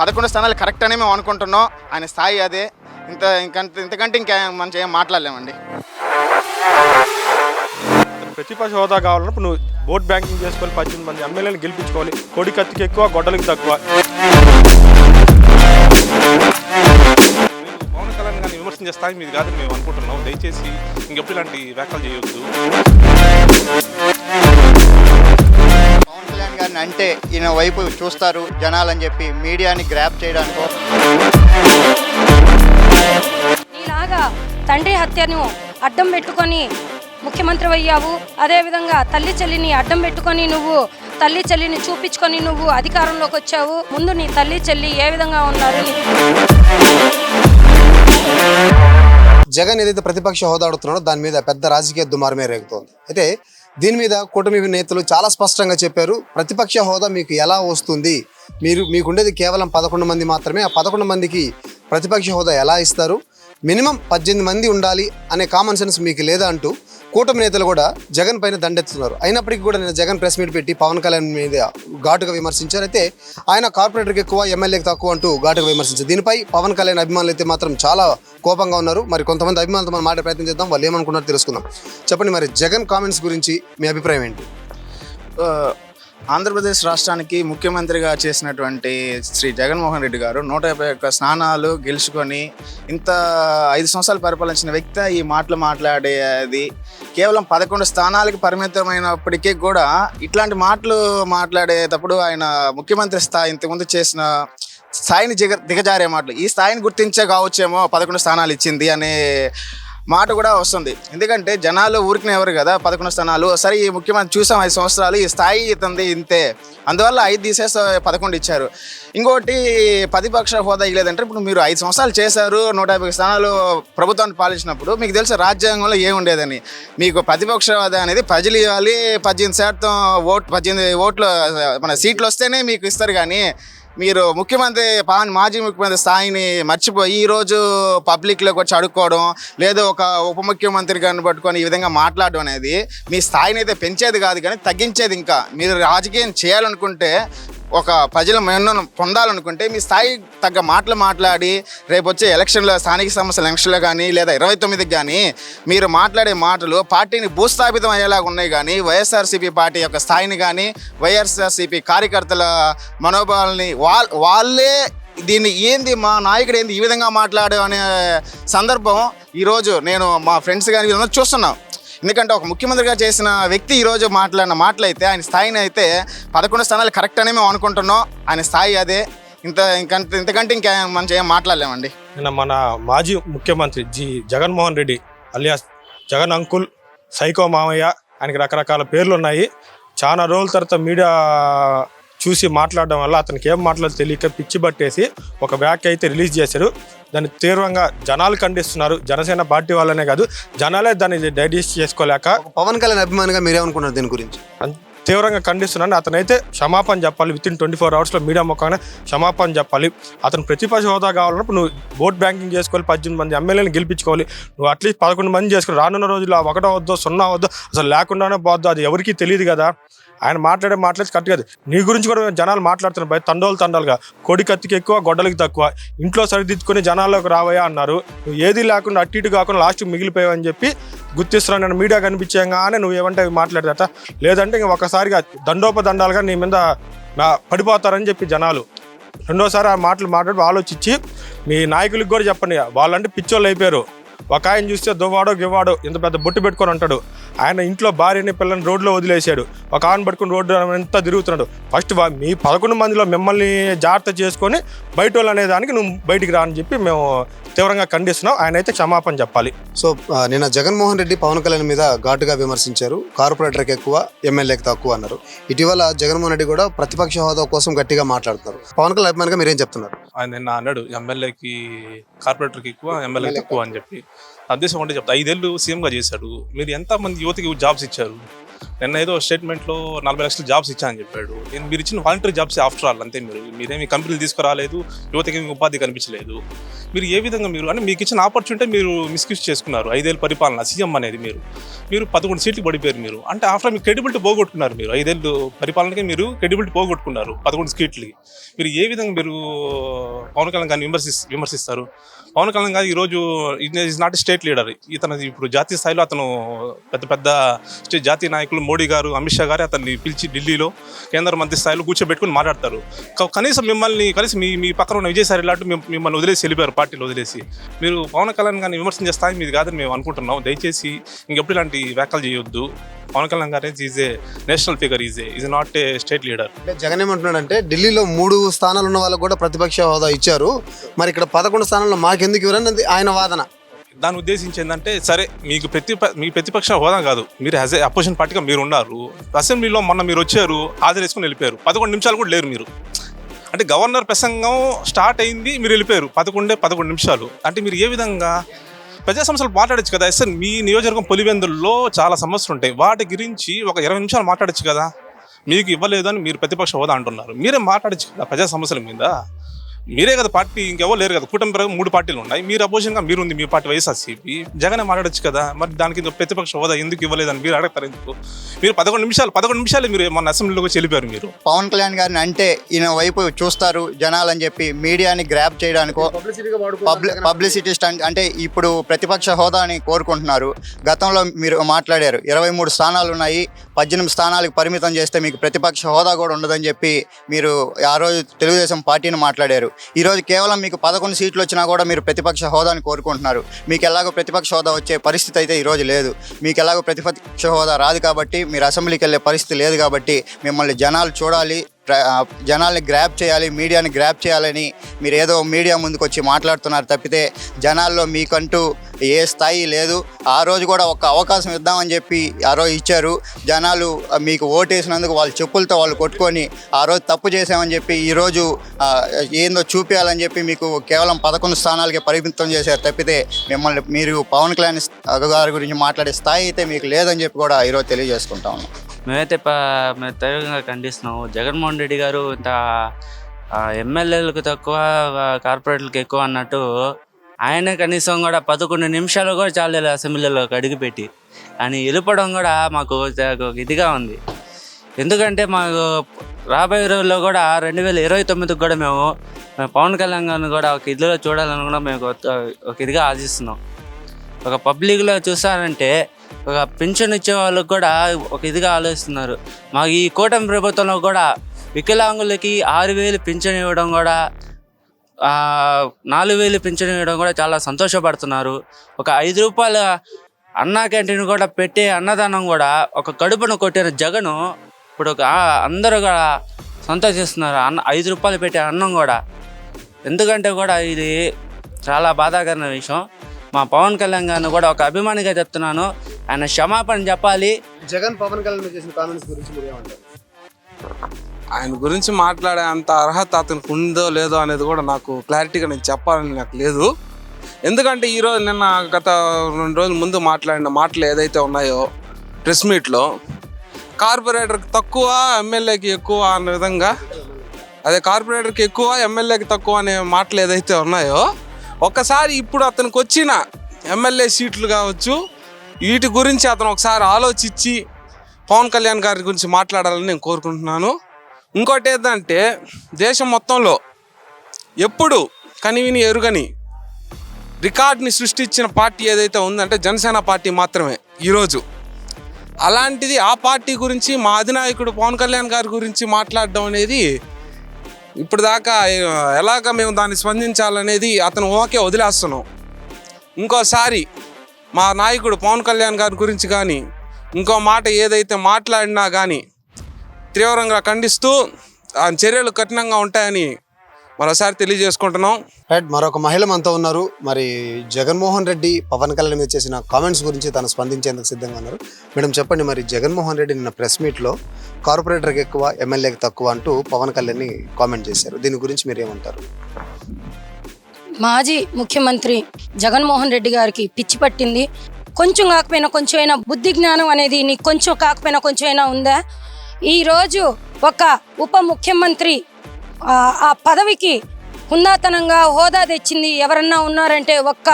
పదకొండు స్థానాలు కరెక్ట్ అని మేము అనుకుంటున్నాం. ఆయన స్థాయి అదే. ఇంత ఇంకంత ఇంతకంటే ఇంకా మనం ఏం మాట్లాడలేమండి. ప్రతిపక్ష హోదా కావాలన్నప్పుడు నువ్వు ఓట్ బ్యాంకింగ్ చేసుకొని పద్దెనిమిది మంది ఎమ్మెల్యేలు గెలిపించుకోవాలి. కొడి కత్తికి ఎక్కువ గొడ్డలకి తక్కువ. పవన్ కళ్యాణ్ గారిని విమర్శించే స్థాయి మీది కాదని మేము అనుకుంటున్నాం. దయచేసి ఇంకెప్పుడు ఇలాంటి వ్యాఖ్యలు చేయొద్దు. అంటే ఈయన వైపు చూస్తారు జనాలని చెప్పి మీడియాని గ్రాప్ చేయడానికో. నీలాగా తండ్రి హత్యను అడ్డం పెట్టుకొని ముఖ్యమంత్రి అయ్యావు. అదేవిధంగా తల్లి చెల్లిని అడ్డం పెట్టుకొని నువ్వు తల్లి చెల్లిని చూపించుకొని నువ్వు అధికారంలోకి వచ్చావు. ముందు నీ తల్లి చెల్లి ఏ విధంగా ఉన్నారు? జగన్ ఏదైతే ప్రతిపక్ష హోదా అడుగుతున్నాడో దాని మీద పెద్ద రాజకీయ దుమారమే రేగుతోంది. అయితే దీని మీద కూటమి నేతలు చాలా స్పష్టంగా చెప్పారు. ప్రతిపక్ష హోదా మీకు ఎలా వస్తుంది? మీరు మీకుండేది కేవలం పదకొండు మంది మాత్రమే. ఆ పదకొండు మందికి ప్రతిపక్ష హోదా ఎలా ఇస్తారు? మినిమం పద్దెనిమిది మంది ఉండాలి అనే కామన్ సెన్స్ మీకు లేదా అంటూ కూటమి నేతలు కూడా జగన్ పైన దండెత్తుతున్నారు. అయినప్పటికీ కూడా నేను జగన్ ప్రెస్ మీట్ పెట్టి పవన్ కళ్యాణ్ మీద ఘాటుగా విమర్శించారు. అయితే ఆయన కార్పొరేటర్కి ఎక్కువ ఎమ్మెల్యేకి తక్కువ అంటూ ఘాటుగా విమర్శించారు. దీనిపై పవన్ కళ్యాణ్ అభిమానులు అయితే మాత్రం చాలా కోపంగా ఉన్నారు. మరి కొంతమంది అభిమానులతో మనం మాట ప్రయత్నం చేద్దాం. వాళ్ళు ఏమనుకున్నారో తెలుసుకుందాం. చెప్పండి మరి జగన్ కామెంట్స్ గురించి మీ అభిప్రాయం ఏంటి? ఆంధ్రప్రదేశ్ రాష్ట్రానికి ముఖ్యమంత్రిగా చేసినటువంటి శ్రీ జగన్మోహన్ రెడ్డి గారు నూట యాభై ఒక్క స్నానాలు గెలుచుకొని ఇంత ఐదు సంవత్సరాలు పరిపాలించిన వ్యక్తి ఈ మాటలు మాట్లాడేది. కేవలం పదకొండు స్థానాలకి పరిమితమైనప్పటికీ కూడా ఇట్లాంటి మాటలు మాట్లాడేటప్పుడు ఆయన ముఖ్యమంత్రి స్థాయి ఇంతకుముందు చేసిన స్థాయిని దిగ దిగజారే మాటలు. ఈ స్థాయిని గుర్తించే కావచ్చేమో పదకొండు స్థానాలు ఇచ్చింది అనే మాట కూడా వస్తుంది. ఎందుకంటే జనాలు ఊరికినే ఎవరు కదా పదకొండు స్థానాలు. సరే ఈ ముఖ్యమంత్రి చూసాం ఐదు సంవత్సరాలు ఈ స్థాయి ఇతంది ఇంతే. అందువల్ల ఐదు తీసేసి పదకొండు ఇచ్చారు. ఇంకోటి ప్రతిపక్ష హోదా ఇవ్వలేదంటే ఇప్పుడు మీరు ఐదు సంవత్సరాలు చేశారు నూట యాభై స్థానాలు ప్రభుత్వాన్ని పాలించినప్పుడు మీకు తెలుసు రాజ్యాంగంలో ఏముండేదని మీకు ప్రతిపక్ష హోదా అనేది ప్రజలు ఇవ్వాలి పద్దెనిమిది శాతం ఓట్ పద్దెనిమిది ఓట్లు మన సీట్లు వస్తేనే మీకు ఇస్తారు కానీ మీరు ముఖ్యమంత్రి పవన్ మాజీ ముఖ్యమంత్రి స్థాయిని మర్చిపోయి ఈరోజు పబ్లిక్లోకి వచ్చి అడుక్కోవడం లేదు ఒక ఉప ముఖ్యమంత్రి గారిని పట్టుకొని ఈ విధంగా మాట్లాడడం అనేది మీ స్థాయిని అయితే పెంచేది కాదు కానీ తగ్గించేది ఇంకా. మీరు రాజకీయం చేయాలనుకుంటే ఒక ప్రజల మన్నను పొందాలనుకుంటే మీ స్థాయి తగ్గ మాటలు మాట్లాడి రేపు వచ్చే ఎలక్షన్లో స్థానిక సంస్థల ఎలక్షన్లో కానీ లేదా ఇరవై తొమ్మిదికి కానీ మీరు మాట్లాడే మాటలు పార్టీని భూస్థాపితం అయ్యేలాగా ఉన్నాయి కానీ వైఎస్ఆర్సీపీ పార్టీ యొక్క స్థాయిని కానీ వైఎస్ఆర్సీపీ కార్యకర్తల మనోభావాల్ని వాళ్ళ వాళ్ళే దీన్ని ఏంది మా నాయకుడు ఏంది ఈ విధంగా మాట్లాడు అనే సందర్భం ఈరోజు నేను మా ఫ్రెండ్స్ కానీ వీళ్ళందరూ చూస్తున్నాం. ఎందుకంటే ఒక ముఖ్యమంత్రిగా చేసిన వ్యక్తి ఈరోజు మాట్లాడిన మాటలైతే ఆయన స్థాయిని అయితే పదకొండు స్థానాలు కరెక్ట్ అనే మేము అనుకుంటున్నాం. ఆయన స్థాయి అదే. ఇంత ఇంకంత ఇంతకంటే ఇంకా మనం ఏం మాట్లాడలేమండి. నిన్న మన మాజీ ముఖ్యమంత్రి G Jaganmohan Reddy alias Jagan uncle psycho మామయ్య ఆయనకి రకరకాల పేర్లు ఉన్నాయి చాలా రోజుల తర్వాత మీడియా చూసి మాట్లాడడం వల్ల అతనికి ఏం మాట్లాడాలో తెలియక పిచ్చి పట్టేసి ఒక వ్యాఖ్య అయితే రిలీజ్ చేశారు. దాన్ని తీవ్రంగా జనాలు ఖండిస్తున్నారు. జనసేన పార్టీ వాళ్ళనే కాదు జనాలే దాన్ని డైజెస్ట్ చేసుకోలేక పవన్ కళ్యాణ్ అభిమానిగా మీరేమనుకున్నారు దీని గురించి? తీవ్రంగా ఖండిస్తున్నాను. అతనైతే క్షమాపణ చెప్పాలి. విత్ ఇన్ ట్వంటీ ఫోర్ అవర్స్లో మీడియా ముఖంగా క్షమాపణ చెప్పాలి. అతను ప్రతిపక్ష హోదా కావాలన్నప్పుడు నువ్వు ఓట్ బ్యాంకింగ్ చేసుకోవాలి. పద్దెనిమిది మంది ఎమ్మెల్యేని గెలిపించుకోవాలి. నువ్వు అట్లీస్ట్ పదకొండు మంది చేసుకుని రానున్న రోజుల్లో ఒకటో వద్దో సున్నా వద్దో అసలు లేకుండానే పోద్దు అది ఎవరికీ తెలియదు కదా. ఆయన మాట్లాడే మాట్లాడి కరెక్ట్ కాదు. నీ గురించి కూడా జనాలు మాట్లాడుతున్నారు భయ తండోలు తండాలుగా. కొడి కత్తికి ఎక్కువ గొడ్డలకి తక్కువ. ఇంట్లో సరిదిద్దుకొని జనాల్లోకి రావయా అన్నారు. నువ్వు ఏది లేకుండా అటు ఇటు కాకుండా లాస్ట్ మిగిలిపోయావు అని చెప్పి గుర్తిస్తున్నాను. నేను మీడియా కనిపించాగానే నువ్వు ఏమంటే అవి మాట్లాడదట. లేదంటే ఇంక ఒకసారిగా దండోపదండాలుగా నీ మీద పడిపోతారని చెప్పి జనాలు. రెండోసారి ఆ మాటలు మాట్లాడి ఆలోచించి మీ నాయకులకు కూడా చెప్పండి వాళ్ళంటే పిచ్చోళ్ళు అయిపోయారు. ఒక ఆయన చూస్తే దువ్వాడో గివ్వాడో ఇంత పెద్ద బొట్టు పెట్టుకొని ఉంటాడు. ఆయన ఇంట్లో భార్యని పిల్లని రోడ్లో వదిలేశాడు. ఒక ఆన్ పట్టుకుని రోడ్డు అంతా తిరుగుతున్నాడు. ఫస్ట్ మీ పదకొండు మందిలో మిమ్మల్ని జాగ్రత్త చేసుకొని బయట వాళ్ళు అనే దానికి నువ్వు బయటికి రా అని చెప్పి మేము తీవ్రంగా ఖండిస్తున్నాం ఆయన అయితే క్షమాపణ చెప్పాలి. సో నిన్న జగన్మోహన్ రెడ్డి పవన్ కళ్యాణ్ మీద ఘాటుగా విమర్శించారు. కార్పొరేటర్కి ఎక్కువ ఎమ్మెల్యేకి తక్కువ అన్నారు. ఇటీవల జగన్మోహన్ రెడ్డి కూడా ప్రతిపక్ష హోదా కోసం గట్టిగా మాట్లాడుతున్నారు. పవన్ కళ్యాణ్ అభిమానిగా మీరేం చెప్తున్నారు? ఆయన నిన్న అన్నాడు ఎమ్మెల్యేకి కార్పొరేటర్కి ఎక్కువ ఎమ్మెల్యేకి తక్కువ అని చెప్పి. నా ఉద్దేశం అంటే చెప్తా. ఐదేళ్ళు సీఎంగా చేశాడు. మీరు ఎంతమంది యువతకి జాబ్స్ ఇచ్చారు? నిన్న ఏదో స్టేట్మెంట్లో నలభై లక్షల జాబ్స్ ఇచ్చా అని చెప్పాడు. నేను మీరు ఇచ్చిన వాలంటరీ జాబ్స్ ఆఫ్టర్ ఆల్ అంతే మీరు. మీరేమి కంపెనీలు తీసుకురాలేదు యువతకి ఉపాధి కనిపించలేదు. మీరు ఏ విధంగా మీరు అంటే మీకు ఇచ్చిన ఆపర్చునిటీ మీరు మిస్యూజ్ చేసుకున్నారు ఐదేళ్ళు పరిపాలన సీఎం అనేది మీరు. మీరు పదకొండు సీట్లు పడిపోయారు మీరు. అంటే ఆఫ్టర్ మీ క్రెడిబిలిటీ పోగొట్టుకున్నారు మీరు. ఐదేళ్ళు పరిపాలనకి మీరు క్రెడిబిలిటీ పోగొట్టుకున్నారు పదకొండు సీట్లకి. మీరు ఏ విధంగా మీరు పవన్ కళ్యాణ్ గారిని విమర్శి విమర్శిస్తారు? పవన్ కళ్యాణ్ గారు ఈరోజు ఈజ్ నాట్ స్టేట్ లీడర్ ఇతను ఇప్పుడు జాతీయ స్థాయిలో అతను పెద్ద పెద్ద స్టేట్ జాతీయ నాయకులు మోడీ గారు అమిత్ షా గారు అతన్ని పిలిచి ఢిల్లీలో కేంద్ర మంత్రి స్థాయిలో కూర్చోబెట్టుకుని మాట్లాడతారు. కనీసం మిమ్మల్ని కలిసి మీ మీ పక్కన ఉన్న విజయసాయి లాంటి మిమ్మల్ని వదిలేసి వెళ్ళిపోయారు పార్టీలో వదిలేసి. మీరు పవన్ కళ్యాణ్ గారిని విమర్శించే స్థాయి మీది కాదని మేము అనుకుంటున్నాం. దయచేసి ఇంకెప్పుడు ఇలాంటి వ్యాఖ్యలు చేయొద్దు. Pawan Kalyan garu is a national figure is is not a state leader అంటే జగన్ ఏమంటున్నాడంటే ఢిల్లీలో మూడు స్థానాలు ఉన్న వాళ్ళకు కూడా ప్రతిపక్ష హోదా ఇచ్చారు. మరి ఇక్కడ పదకొండు స్థానాల్లో మాకెందుకు ఇవ్వరని ఆయన వాదన. దాన్ని ఉద్దేశించి ఏంటంటే సరే మీకు ప్రతి మీ ప్రతిపక్ష హోదా కాదు. మీరు యాజ్ ఏ అపోజిషన్ పార్టీగా మీరు ఉన్నారు. అసెంబ్లీలో మొన్న మీరు వచ్చారు హాజరేసుకుని వెళ్ళిపోయారు. పదకొండు నిమిషాలు కూడా లేరు మీరు. అంటే గవర్నర్ ప్రసంగం స్టార్ట్ అయింది మీరు వెళ్ళిపోయారు. పదకొండే పదకొండు నిమిషాలు. అంటే మీరు ఏ విధంగా ప్రజా సమస్యలు మాట్లాడచ్చు కదా. సార్ మీ నియోజకవర్గం పులివెందుల్లో చాలా సమస్యలు ఉంటాయి. వాటి గురించి ఒక ఇరవై నిమిషాలు మాట్లాడచ్చు కదా. మీకు ఇవ్వలేదు అని మీరు ప్రతిపక్ష హోదా అంటున్నారు. మీరే మాట్లాడచ్చు కదా ప్రజా సమస్యల మీద. మీరే కదా పార్టీ ఇంకెవరు లేరు కదా. కూటమి ప్రకారం మూడు పార్టీలు ఉన్నాయి. మీరు అపోజిషన్గా మీరు ఉంది మీ పార్టీ వైఎస్ఆర్సీపీ. జగనే మాట్లాడచ్చు కదా. మరి దానికి ఇంత ప్రతిపక్ష హోదా ఎందుకు ఇవ్వలేదని మీరు అడగతారు ఎందుకు? మీరు పదకొండు నిమిషాలు పదకొండు నిమిషాలు మీరు మన అసెంబ్లీలోకి వెళ్ళిపోయారు మీరు. పవన్ కళ్యాణ్ గారిని అంటే ఈయన వైపు చూస్తారు జనాలని చెప్పి మీడియాని గ్రాప్ చేయడానికో పబ్లి పబ్లిసిటీ స్టంట్ అంటే ఇప్పుడు ప్రతిపక్ష హోదాని కోరుకుంటున్నారు. గతంలో మీరు మాట్లాడారు ఇరవై మూడు స్థానాలు ఉన్నాయి. పద్దెనిమిది స్థానాలకు పరిమితం చేస్తే మీకు ప్రతిపక్ష హోదా కూడా ఉండదని చెప్పి మీరు ఆ రోజు తెలుగుదేశం పార్టీని మాట్లాడారు. ఈరోజు కేవలం మీకు పదకొండు సీట్లు వచ్చినా కూడా మీరు ప్రతిపక్ష హోదాని కోరుకుంటున్నారు. మీకు ఎలాగో ప్రతిపక్ష హోదా వచ్చే పరిస్థితి అయితే ఈరోజు లేదు. మీకు ఎలాగో ప్రతిపక్ష హోదా రాదు కాబట్టి మీరు అసెంబ్లీకి వెళ్ళే పరిస్థితి లేదు కాబట్టి మిమ్మల్ని జనాలు చూడాలి. జనాల్ని గ్రాప్ చేయాలి మీడియాని గ్రాప్ చేయాలని మీరు ఏదో మీడియా ముందుకు వచ్చి మాట్లాడుతున్నారు తప్పితే జనాల్లో మీకంటూ ఏ స్థాయి లేదు. ఆ రోజు కూడా ఒక అవకాశం ఇద్దామని చెప్పి ఆ రోజు ఇచ్చారు. జనాలు మీకు ఓటేసినందుకు వాళ్ళు చెప్పులతో వాళ్ళు కొట్టుకొని ఆ రోజు తప్పు చేసామని చెప్పి ఈరోజు ఏందో చూపించాలని చెప్పి మీకు కేవలం పదకొండు స్థానాలకే పరిమితం చేశారు తప్పితే మిమ్మల్ని మీరు పవన్ కళ్యాణ్ గారి గురించి మాట్లాడే స్థాయి అయితే మీకు లేదని చెప్పి కూడా ఈరోజు తెలియజేసుకుంటా ఉన్నాం. మేమైతే ప మేము తీవ్రంగా ఖండిస్తున్నాము జగన్మోహన్ రెడ్డి గారు ఇంత ఎమ్మెల్యేలకు తక్కువ కార్పొరేట్లకు ఎక్కువ అన్నట్టు ఆయన కనీసం కూడా పదకొండు నిమిషాలు కూడా చాలేదు అసెంబ్లీలోకి అడుగుపెట్టి. అని వెళ్ళిపోవడం కూడా మాకు ఇదిగా ఉంది. ఎందుకంటే మాకు రాబోయే రోజుల్లో కూడా రెండు వేల ఇరవై తొమ్మిదికి కూడా మేము పవన్ కళ్యాణ్ గారిని కూడా ఒక ఇదిలో చూడాలని కూడా మేము ఒక ఇదిగా ఆశిస్తున్నాం. ఒక పబ్లిక్లో చూసారంటే ఒక పెన్షన్ ఇచ్చే వాళ్ళకు కూడా ఒక ఇదిగా ఆలోచిస్తున్నారు. మాకు ఈ కూటమి ప్రభుత్వంలో కూడా వికలాంగులకి ఆరు వేలు పింఛన్ ఇవ్వడం కూడా నాలుగు వేలు పింఛన్ ఇవ్వడం కూడా చాలా సంతోషపడుతున్నారు. ఒక ఐదు రూపాయల అన్నా క్యాంటీన్ కూడా పెట్టే అన్నదానం కూడా ఒక కడుపును కొట్టిన జగను ఇప్పుడు ఒక అందరూ కూడా సంతోషిస్తున్నారు. అన్న ఐదు రూపాయలు పెట్టే అన్నం కూడా. ఎందుకంటే కూడా ఇది చాలా బాధాకరమైన విషయం. మా పవన్ కళ్యాణ్ గారిని కూడా ఒక అభిమానిగా చెప్తున్నాను. ఆయన క్షమాపణ చెప్పాలి. జగన్ పవన్ కళ్యాణ్ చేసిన కామెంట్స్ గురించి మీరు ఏమంటారు? ఆయన గురించి మాట్లాడే అంత అర్హత అతనికి ఉందో లేదో అనేది కూడా నాకు క్లారిటీగా నేను చెప్పాలని నాకు లేదు. ఎందుకంటే ఈరోజు నిన్న గత రెండు రోజుల ముందు మాట్లాడిన మాటలు ఏదైతే ఉన్నాయో ప్రెస్ మీట్లో కార్పొరేటర్కి తక్కువ ఎమ్మెల్యేకి ఎక్కువ అన్న విధంగా అదే కార్పొరేటర్కి ఎక్కువ ఎమ్మెల్యేకి తక్కువ అనే మాటలు ఏదైతే ఉన్నాయో ఒక్కసారి ఇప్పుడు అతనికి వచ్చిన ఎమ్మెల్యే సీట్లు కావచ్చు వీటి గురించి అతను ఒకసారి ఆలోచించి పవన్ కళ్యాణ్ గారి గురించి మాట్లాడాలని నేను కోరుకుంటున్నాను. ఇంకోటి ఏంటంటే దేశం మొత్తంలో ఎప్పుడు కనివిని ఎరుగని రికార్డ్ని సృష్టించిన పార్టీ ఏదైతే ఉందంటే జనసేన పార్టీ మాత్రమే ఈరోజు. అలాంటిది ఆ పార్టీ గురించి మా అధినాయకుడు పవన్ కళ్యాణ్ గారి గురించి మాట్లాడడం అనేది ఇప్పుడు దాకా ఎలాగ మేము దాన్ని స్పందించాలనేది అతను ఓకే వదిలేస్తున్నాం. ఇంకోసారి మా నాయకుడు పవన్ కళ్యాణ్ గారి గురించి కానీ ఇంకో మాట ఏదైతే మాట్లాడినా కానీ తీవ్రంగా ఖండిస్తూ ఆ చర్యలు కఠినంగా ఉంటాయని మరోసారి తెలియజేసుకుంటున్నాం. రైట్ మరొక మహిళ మనతో ఉన్నారు. మరి జగన్మోహన్ రెడ్డి పవన్ కళ్యాణ్ మీద చేసిన కామెంట్స్ గురించి తను స్పందించేందుకు సిద్ధంగా ఉన్నారు. మేడం చెప్పండి మరి జగన్మోహన్ రెడ్డి నిన్న ప్రెస్ మీట్లో కార్పొరేటర్కి ఎక్కువ ఎమ్మెల్యేకి తక్కువ అంటూ పవన్ కళ్యాణ్ని కామెంట్ చేశారు. దీని గురించి మీరు ఏమంటారు మాజీ ముఖ్యమంత్రి జగన్మోహన్ రెడ్డి గారికి పిచ్చి పట్టింది. కొంచెం కాకపోయినా కొంచెం అయినా బుద్ధి జ్ఞానం అనేది నీకు కొంచెం కాకపోయినా కొంచెం అయినా ఉందా ఈరోజు ఒక ఉప ముఖ్యమంత్రి ఆ, ఆ పదవికి హుందాతనంగా హోదా తెచ్చింది ఎవరన్నా ఉన్నారంటే ఒక్క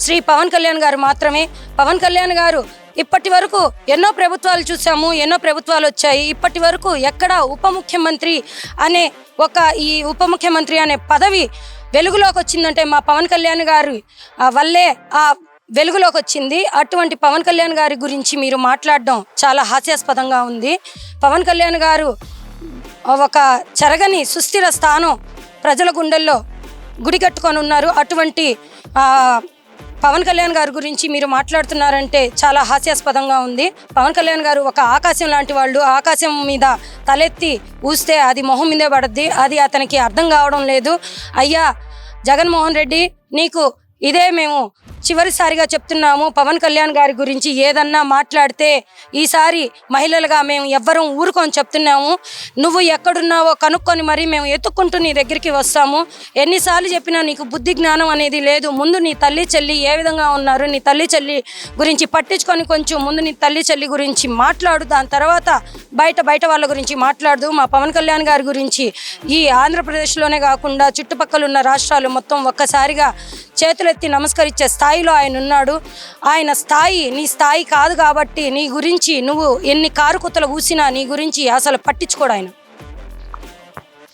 శ్రీ పవన్ కళ్యాణ్ గారు మాత్రమే. పవన్ కళ్యాణ్ గారు ఇప్పటి వరకు ఎన్నో ప్రభుత్వాలు చూసాము ఎన్నో ప్రభుత్వాలు వచ్చాయి. ఇప్పటి వరకు ఎక్కడ ఉప ముఖ్యమంత్రి అనే ఒక ఈ ఉప ముఖ్యమంత్రి అనే పదవి వెలుగులోకి వచ్చిందంటే మా పవన్ కళ్యాణ్ గారు ఆ, వల్లే ఆ వెలుగులోకి వచ్చింది. అటువంటి పవన్ కళ్యాణ్ గారి గురించి మీరు మాట్లాడడం చాలా హాస్యాస్పదంగా ఉంది. పవన్ కళ్యాణ్ గారు ఒక చెరగని సుస్థిర స్థానం ప్రజల గుండెల్లో గుడి కట్టుకొని ఉన్నారు. అటువంటి పవన్ కళ్యాణ్ గారి గురించి మీరు మాట్లాడుతున్నారంటే చాలా హాస్యాస్పదంగా ఉంది. పవన్ కళ్యాణ్ గారు ఒక ఆకాశం లాంటి వాళ్ళు ఆకాశం మీద తలెత్తి ఊస్తే అది మొహం మీదే పడద్ది అది అతనికి అర్థం కావడం లేదు. అయ్యా జగన్మోహన్ రెడ్డి నీకు ఇదే మేము చివరిసారిగా చెప్తున్నాము పవన్ కళ్యాణ్ గారి గురించి ఏదన్నా మాట్లాడితే ఈసారి మహిళలుగా మేము ఎవ్వరం ఊరుకొని చెప్తున్నాము. నువ్వు ఎక్కడున్నావో కనుక్కొని మరి మేము ఎత్తుక్కుంటూ నీ దగ్గరికి వస్తాము. ఎన్నిసార్లు చెప్పినా నీకు బుద్ధి జ్ఞానం అనేది లేదు. ముందు నీ తల్లి చెల్లి ఏ విధంగా ఉన్నారు నీ తల్లి చెల్లి గురించి పట్టించుకొని కొంచెం ముందు నీ తల్లి చెల్లి గురించి మాట్లాడు. దాని తర్వాత బయట బయట వాళ్ళ గురించి మాట్లాడదు. మా పవన్ కళ్యాణ్ గారి గురించి ఈ ఆంధ్రప్రదేశ్లోనే కాకుండా చుట్టుపక్కల ఉన్న రాష్ట్రాలు మొత్తం ఒక్కసారిగా చేతులెత్తి నమస్కరించే స్థాయిలో ఆయన ఉన్నాడు. ఆయన స్థాయి నీ స్థాయి కాదు కాబట్టి నీ గురించి నువ్వు ఎన్ని కారుకుతలు ఊసినా కూసినా నీ గురించి అసలు పట్టించుకోడు ఆయన.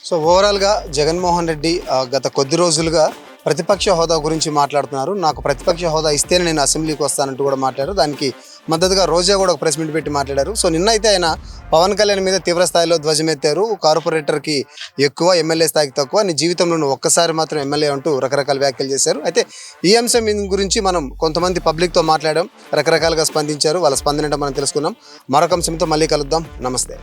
సో ఓవరాల్గా జగన్మోహన్ రెడ్డి గత కొద్ది రోజులుగా ప్రతిపక్ష హోదా గురించి మాట్లాడుతున్నారు. నాకు ప్రతిపక్ష హోదా ఇస్తేనే నేను అసెంబ్లీకి వస్తానంటూ కూడా మాట్లాడారు. దానికి మద్దతుగా రోజా కూడా ఒక ప్రెస్ మీట్ పెట్టి మాట్లాడారు. సో నిన్నైతే ఆయన పవన్ కళ్యాణ్ మీద తీవ్ర స్థాయిలో ధ్వజమెత్తారు. కార్పొరేటర్కి ఎక్కువ ఎమ్మెల్యే స్థాయికి తక్కువ. నీ జీవితంలో నువ్వు ఒక్కసారి మాత్రం ఎమ్మెల్యే అంటూ రకరకాల వ్యాఖ్యలు చేశారు. అయితే ఈ అంశం గురించి మనం కొంతమంది పబ్లిక్తో మాట్లాడడం రకరకాలుగా స్పందించారు. వాళ్ళ స్పందన ఏంటో మనం తెలుసుకున్నాం. మరొక అంశంతో మళ్ళీ కలుద్దాం. నమస్తే.